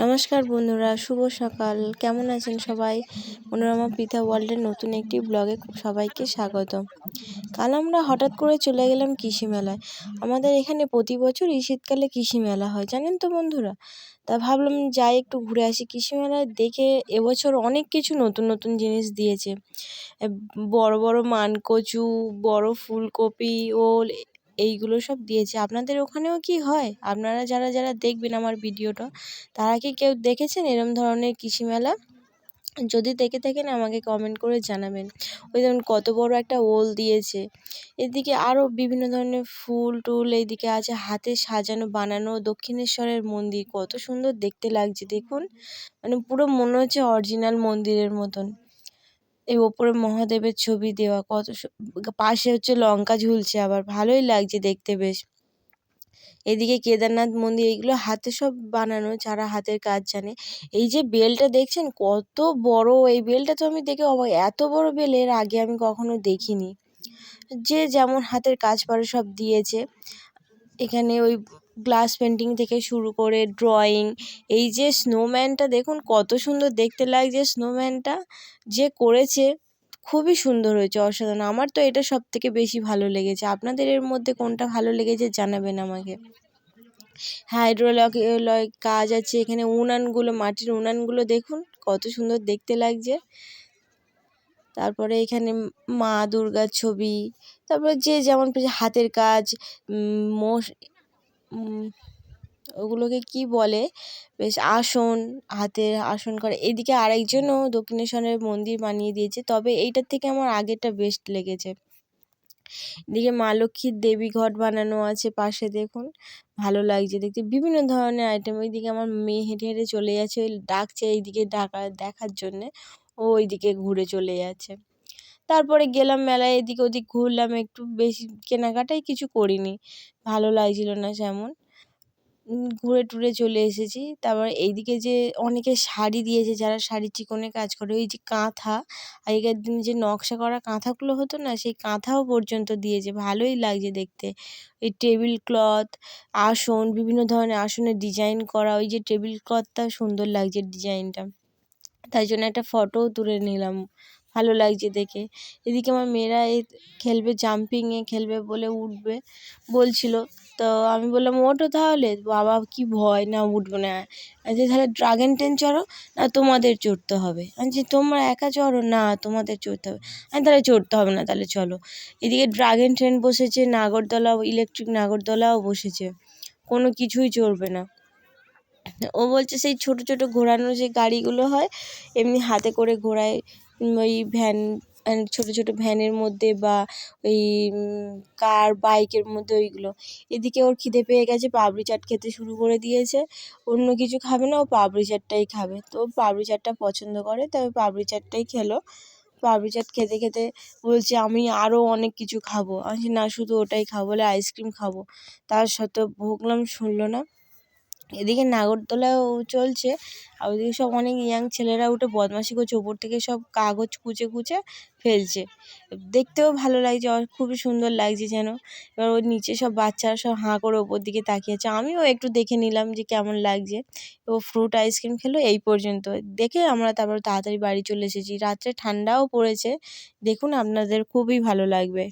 নমস্কার বন্ধুরা, শুভ সকাল। কেমন আছেন সবাই? মনোরমা পিতা ওয়ার্ল্ডের নতুন একটি ব্লগে সবাইকে স্বাগত কাল আমরা হঠাৎ করে চলে গেলাম কৃষি মেলায়। আমাদের এখানে প্রতি বছর এই শীতকালে কৃষি মেলা হয়, জানেন তো বন্ধুরা? তা ভাবলাম যাই একটু ঘুরে আসি। কৃষি মেলায় দেখে এবছর অনেক কিছু নতুন নতুন জিনিস দিয়েছে। বড় বড় মানকচু, বড় ফুলকপি, ওল এইগুলো সব দিয়েছে। আপনাদের ওখানেও কি হয়? আপনারা যারা যারা দেখবেন আমার ভিডিওটা, তারা কি কেউ দেখেছেন এরম ধরনের কৃষি মেলা? যদি দেখে থাকেন, আমাকে কমেন্ট করে জানাবেন। ওই ধরুন কত বড় একটা ওল দিয়েছে। এদিকে আরও বিভিন্ন ধরনের ফুল টুল এইদিকে আছে। হাতে সাজানো, বানানো দক্ষিণেশ্বরের মন্দির। কত সুন্দর দেখতে লাগছে, দেখুন। মানে পুরো মনে হচ্ছে অরিজিনাল মন্দিরের মতন। এই ওপরে মহাদেবের ছবি দেওয়া, কত পাশে হচ্ছে লঙ্কা ঝুলছে আবার, ভালোই লাগছে দেখতে বেশ। এদিকে কেদারনাথ মন্দির, এইগুলো হাতে সব বানানো, যারা হাতের কাজ জানে। এই যে বেলটা দেখছেন, কত বড়, এই বেলটা তো আমি দেখে অবাক, এত বড় বেল, এর আগে আমি কখনো দেখিনি। যে যেমন হাতের কাজ পারে সব দিয়েছে। এখানে ওই গ্লাস পেন্টিং থেকে শুরু করে ড্রয়িং এই যে স্নোম্যানটা দেখুন কত সুন্দর দেখতে লাগছে স্নোম্যানটা যে করেছে খুবই সুন্দর হয়েছে, অসাধারণ। আমার তো এটা সব থেকে বেশি ভালো লেগেছে। আপনাদের এর মধ্যে কোনটা ভালো লেগেছে জানাবেন আমাকে। হাইড্রোলক কাজ আছে, এখানে উনানগুলো, মাটির উনানগুলো দেখুন কত সুন্দর দেখতে লাগছে। তারপরে এখানে মা দুর্গার ছবি, তারপরে যে যেমন হাতের কাজ মোষ ওগুলোকে কি বলে? বেশ আসন, হাতের আসন করে। এদিকে আরেকজনও দক্ষিণেশ্বরের মন্দির বানিয়ে দিয়েছে। তবে এইটার থেকে আমার আগেরটা বেস্ট লেগেছে। এদিকে মা লক্ষ্মীর দেবী ঘট বানানো আছে পাশে, দেখুন। ভালো লাগছে দেখতে। বিভিন্ন ধরনের আইটেম ওইদিকে আমার মেয়ে হেঁটে হেঁটে চলে যাচ্ছে। ডাকছে এইদিকে ডাকা, দেখার জন্যে। ও ওইদিকে ঘুরে চলে যাচ্ছে। তারপরে গেলাম মেলায়, এদিক ওদিক ঘুরলাম, একটু বেশি কেনাকাটাই কিছু করিনি। ভালো লাগছিল না তেমন ঘুরে টুরে চলে এসেছি। তারপর এইদিকে যে অনেকে শাড়ি দিয়েছে, যারা শাড়ি চিকনে কাজ করে, ওই যে কাঁথা। আগেকার দিনে যে নকশা করা কাঁথাগুলো হতো না, সেই কাঁথাও পর্যন্ত দিয়েছে। ভালোই লাগছে দেখতে। এই টেবিল ক্লথ, আসন, বিভিন্ন ধরনের আসনের ডিজাইন করা, ওই যে টেবিল ক্লথটা সুন্দর লাগছে ডিজাইনটা। তাই জন্য একটা ফটোও তুলে নিলাম। ভালো লাগছে দেখে। এদিকে আমার মেয়েরা এই খেলবে জাম্পিংয়ে খেলবে বলে উঠবে বলছিল। তো আমি বললাম, ওঠো তাহলে। বাবা, কি ভয়, না উঠবো না। যে তাহলে ড্রাগন ট্রেন চড়ো, না তোমাদের চড়তে হবে? আমি তোমরা একা চড়ো? না, তোমাদের চড়তে হবে। আমি তাহলে চড়তে হবে না, তাহলে চলো। এদিকে ড্রাগন ট্রেন বসেছে, নাগরদোলাও ইলেকট্রিক নাগরদোলাও বসেছে। কোনো কিছুই চড়বে না। ও বলছে, সেই ছোটো ছোটো ঘোরানো যে গাড়িগুলো হয়, এমনি হাতে করে ঘোরায় ওই ভ্যান ছোটো ছোটো ভ্যানের মধ্যে বা ওই কার, বাইকের মধ্যে ওইগুলো। এদিকে ওর খিদে পেয়ে গেছে পাপড়ি চাট খেতে শুরু করে দিয়েছে। অন্য কিছু খাবে না, ও পাপড়ি চাটটাই খাবে। তো পাপড়ি চাটটা পছন্দ করে, তাই পাপড়ি চাটটাই খেলো। পাপড়ি চাট খেতে খেতে বলছে, আমি আরও অনেক কিছু খাব। আমি না, শুধু ওটাই খাব, বলে আইসক্রিম খাব। তার সত্ত্বেও ভুগলাম, শুনলো না। এদিকে নাগরদোলাও চলছে, আর ওদিকে সব অনেক ইয়াং ছেলেরা উঠে বদমাশি করছে, ওপর থেকে সব কাগজ কুচে কুচে ফেলছে। দেখতেও ভালো লাগছে খুবই সুন্দর লাগছে যেন। এবার ওর নিচে সব বাচ্চারা সব হাঁ করে ওপর দিকে তাকিয়ে আছে। আমিও একটু দেখে নিলাম যে কেমন লাগছে। ও ফ্রুট আইসক্রিম খেলো এই পর্যন্ত। দেখে আমরা তারপর তাড়াতাড়ি বাড়ি চলে এসেছি। রাত্রে ঠান্ডাও পড়েছে। দেখুন আপনাদের, খুবই ভালো লাগবে।